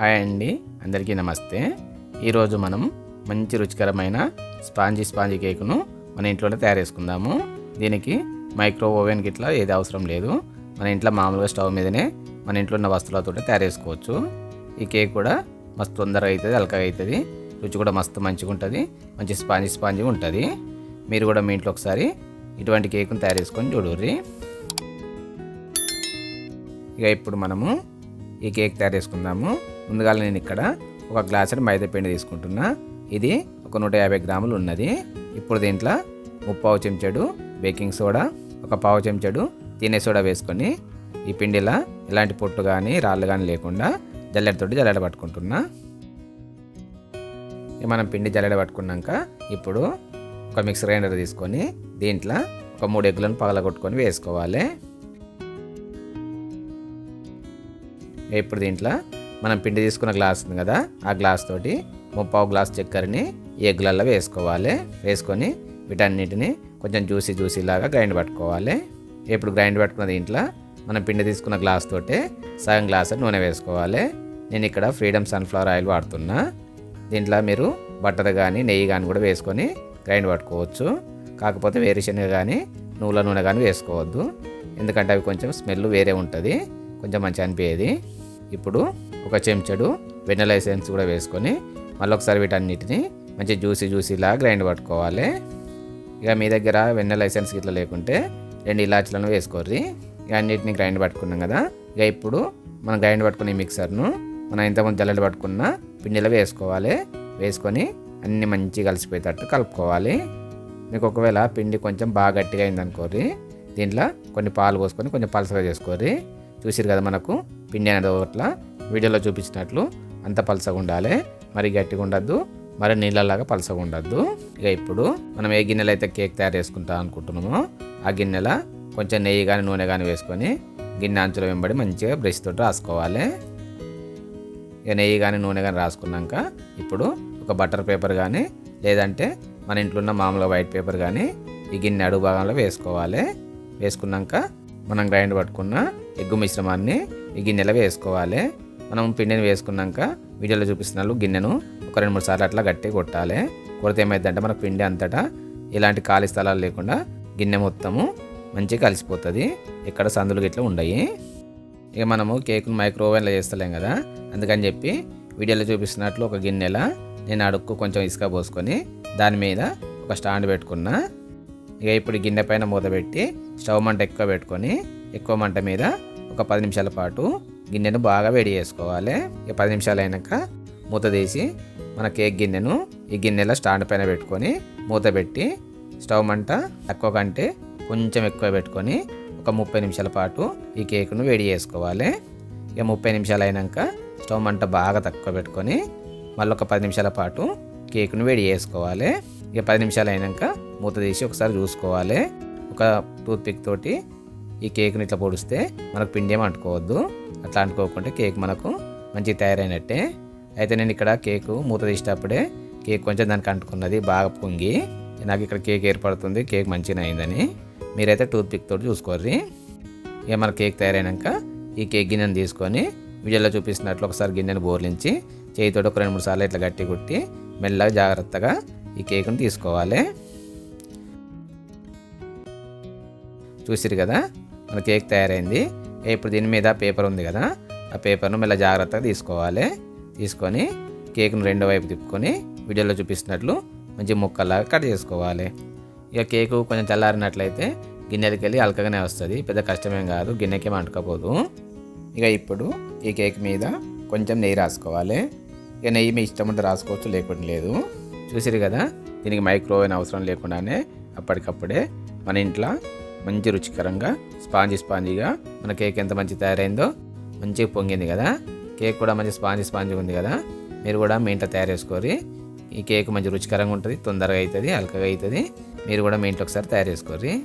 Hi అండి అందరికీ నమస్తే. ఈరోజు మనం మంచి రుచికరమైన స్పాంజీ స్పాంజీ కేకును మన ఇంట్లోనే తయారు చేసుకుందాము దీనికి మైక్రో ఓవెన్ గిట్లా ఏది అవసరం లేదు. మన ఇంట్లో మామూలుగా స్టవ్ మీదనే మన ఇంట్లో ఉన్న వస్తువులతో తయారు చేసుకోవచ్చు ఈ కేక్ కూడా మస్తు తొందరగా అవుతుంది అలకగా అవుతుంది రుచి కూడా మస్తు మంచిగా ఉంటుంది మంచి స్పాంజీ స్పాంజీ ఉంటుంది. మీరు కూడా మీ ఇంట్లో ఒకసారి ఇటువంటి కేకును తయారు చేసుకొని చూడుర్రి. ఇక ఇప్పుడు మనము ఈ కేక్ తయారు చేసుకుందాము ముందుగా నేను ఇక్కడ ఒక గ్లాసుడు మైదా పిండి తీసుకుంటున్నా. ఇది ఒక నూట యాభై గ్రాములు ఉన్నది. ఇప్పుడు దీంట్లో ముప్పావు చెంచాడు బేకింగ్ సోడా ఒక పావు చెంచాడు తినే సోడా వేసుకొని ఈ పిండిలా ఎలాంటి పొట్టు కానీ రాళ్ళు కానీ లేకుండా జల్లెడతోటి జల్లెడ పట్టుకుంటున్నా. మనం పిండి జల్లెడ పట్టుకున్నాక ఇప్పుడు ఒక మిక్సర్ గ్రైండర్ తీసుకొని దీంట్లో ఒక మూడు ఎగ్గులను పగలగొట్టుకొని వేసుకోవాలి. ఇప్పుడు దీంట్లో మనం పిండి తీసుకున్న గ్లాస్ ఉంది కదా ఆ గ్లాస్ తోటి ముప్పావు గ్లాస్ చక్కెరని ఈ ఎగ్గులలో వేసుకోవాలి. వేసుకొని వీటన్నిటిని కొంచెం జ్యూసీ జ్యూసీ లాగా గ్రైండ్ పట్టుకోవాలి. ఇప్పుడు గ్రైండ్ పట్టుకున్న దీంట్లో మనం పిండి తీసుకున్న గ్లాస్ తోటే సగం గ్లాస్ నూనె వేసుకోవాలి. నేను ఇక్కడ ఫ్రీడమ్ సన్ఫ్లవర్ ఆయిల్ వాడుతున్నా. దీంట్లో మీరు బటర్ కానీ నెయ్యి కానీ కూడా వేసుకొని గ్రైండ్ పట్టుకోవచ్చు. కాకపోతే వేరుశనగ కానీ నువ్వుల నూనె కానీ వేసుకోవద్దు. ఎందుకంటే అవి కొంచెం స్మెల్ వేరే ఉంటుంది కొంచెం మంచిగా అనిపించేది ఇప్పుడు ఒక చెంచడు వెన్నెల ఎసెన్స్ కూడా వేసుకొని మళ్ళీ ఒకసారి వీటన్నిటిని మంచి జ్యూసీ జ్యూసీలా గ్రైండ్ పట్టుకోవాలి. ఇక మీ దగ్గర వెన్నెల ఎసెన్స్ ఇట్లా లేకుంటే రెండు ఇలాచీలను వేసుకోర్రి. ఇక అన్నిటిని గ్రైండ్ పట్టుకున్నాం కదా. ఇక ఇప్పుడు మనం గ్రైండ్ పట్టుకునే మిక్సర్ను మనం ఇంతకుముందు జల్లెడ పట్టుకున్న పిండిలో వేసుకోవాలి. వేసుకొని అన్ని మంచిగా కలిసిపోయేటట్టు కలుపుకోవాలి. మీకు ఒకవేళ పిండి కొంచెం బాగా గట్టిగా అయిందనుకోర్రి దీంట్లో కొన్ని పాలు పోసుకొని కొంచెం పలసగా చేసుకోరి చూసిరు కదా మనకు పిండి అనేది ఒకట్లా వీడియోలో చూపించినట్లు అంత పలసగా ఉండాలి. మరి గట్టిగా ఉండద్దు. మరి నీళ్ళలాగా పలసగా ఉండద్దు. ఇక ఇప్పుడు మనం ఏ గిన్నెలో అయితే కేక్ తయారు చేసుకుంటాం అనుకుంటున్నామో ఆ గిన్నెల కొంచెం నెయ్యి కానీ నూనె కానీ వేసుకొని గిన్నె అంచుల వెంబడి మంచిగా బ్రష్ తోటి రాసుకోవాలి. ఇక నెయ్యి కానీ నూనె కానీ రాసుకున్నాక ఇప్పుడు ఒక బటర్ పేపర్ కానీ లేదంటే మన ఇంట్లో ఉన్న మామూలుగా వైట్ పేపర్ కానీ ఈ గిన్నె అడుగు భాగంలో వేసుకోవాలి. వేసుకున్నాక మనం గ్రైండ్ పట్టుకున్న ఎగ్గు మిశ్రమాన్ని ఈ గిన్నెలో వేసుకోవాలి. మనం పిండిని వేసుకున్నాక వీడియోలో చూపిస్తున్నారు గిన్నెను ఒక రెండు మూడు సార్లు అట్లా గట్టి కొట్టాలి. కొడితే ఏమైందంటే మనకు పిండి అంతటా ఇలాంటి ఖాళీ స్థలాలు లేకుండా గిన్నె మొత్తము మంచిగా కలిసిపోతుంది. ఇక్కడ సందులు గిట్ల ఉండయి. ఇక మనము కేకును మైక్రోవేవ్లో చేస్తలేం కదా. అందుకని చెప్పి వీడియోలో చూపిస్తున్నట్లు ఒక గిన్నెల నేను అడుక్కు కొంచెం ఇసుక పోసుకొని దాని మీద ఒక స్టాండ్ పెట్టుకున్నా. ఇక ఇప్పుడు గిన్నె పైన మూత పెట్టి స్టవ్ మంట ఎక్కువ పెట్టుకొని ఎక్కువ మంట మీద ఒక పది నిమిషాల పాటు గిన్నెను బాగా వేడి చేసుకోవాలి. ఇక పది నిమిషాలు అయినాక మూత తీసి మన కేక్ గిన్నెను ఈ గిన్నెలో స్టాండ్ పైన పెట్టుకొని మూత పెట్టి స్టవ్ మంట తక్కువ కంటే కొంచెం ఎక్కువ పెట్టుకొని ఒక ముప్పై నిమిషాల పాటు ఈ కేకును వేడి చేసుకోవాలి. ఇక ముప్పై నిమిషాలు అయినాక స్టవ్ మంట బాగా తక్కువ పెట్టుకొని మళ్ళీ ఒక పది నిమిషాల పాటు కేకును వేడి చేసుకోవాలి. ఇక పది నిమిషాలు అయినాక మూత తీసి ఒకసారి చూసుకోవాలి. ఒక టూత్ పిక్ తోటి ఈ కేక్ని ఇట్లా పొడిస్తే మనకు పిండి ఏం అంటుకోవద్దు. అట్లా అంటుకోకుంటే కేక్ మనకు మంచి తయారైనట్టే. అయితే నేను ఇక్కడ కేకు మూత తీసేటప్పుడే కేక్ కొంచెం దానికి అంటుకున్నది బాగా పొంగి నాకు ఇక్కడ కేక్ ఏర్పడుతుంది కేక్ మంచిగా అయిందని. మీరైతే టూత్ పిక్ తోటి చూసుకోర్రి. ఇక మన కేక్ తయారైనాక ఈ కేక్ గిన్నెను తీసుకొని వీడియోలో చూపిస్తున్నట్లు ఒకసారి గిన్నెను బోర్లించి చేయితోటి ఒక రెండు మూడు సార్లు ఇట్లా గట్టి కొట్టి మెల్లగా జాగ్రత్తగా ఈ కేకును తీసుకోవాలి. చూసిరు కదా? మన కేక్ తయారైంది. ఇప్పుడు దీని మీద పేపర్ ఉంది కదా. ఆ పేపర్ను మళ్ళీ జాగ్రత్తగా తీసుకోవాలి. తీసుకొని కేక్ను రెండో వైపు తిప్పుకొని వీడియోలో చూపిస్తున్నట్లు మంచి ముక్కల్లాగా కట్ చేసుకోవాలి. ఇక కేకు కొంచెం చల్లారినట్లయితే గిన్నెలకి వెళ్ళి అలకగానే వస్తుంది. పెద్ద కష్టమేం కాదు. గిన్నెకేం అంటుకపోదు ఇక ఇప్పుడు ఈ కేక్ మీద కొంచెం నెయ్యి రాసుకోవాలి. ఇక నెయ్యి మీ ఇష్టం ఉంటే రాసుకోవచ్చు లేకుండా లేదు. చూసిరు కదా దీనికి మైక్రోవేవ్ అవసరం లేకుండానే అప్పటికప్పుడే మన ఇంట్లో మంచి రుచికరంగా స్పాంజీ స్పాంజీగా. మన కేక్ ఎంత మంచి తయారైందో మంచిగా పొంగింది కదా. కేక్ కూడా మంచి స్పాంజీ స్పాంజీ ఉంది కదా. మీరు కూడా మీ ఇంట్లో తయారు చేసుకోరి. ఈ కేక్ మంచి రుచికరంగా ఉంటుంది తొందరగా అవుతుంది అలకగా అవుతుంది మీరు కూడా మీ ఇంట్లో ఒకసారి తయారు చేసుకోరి.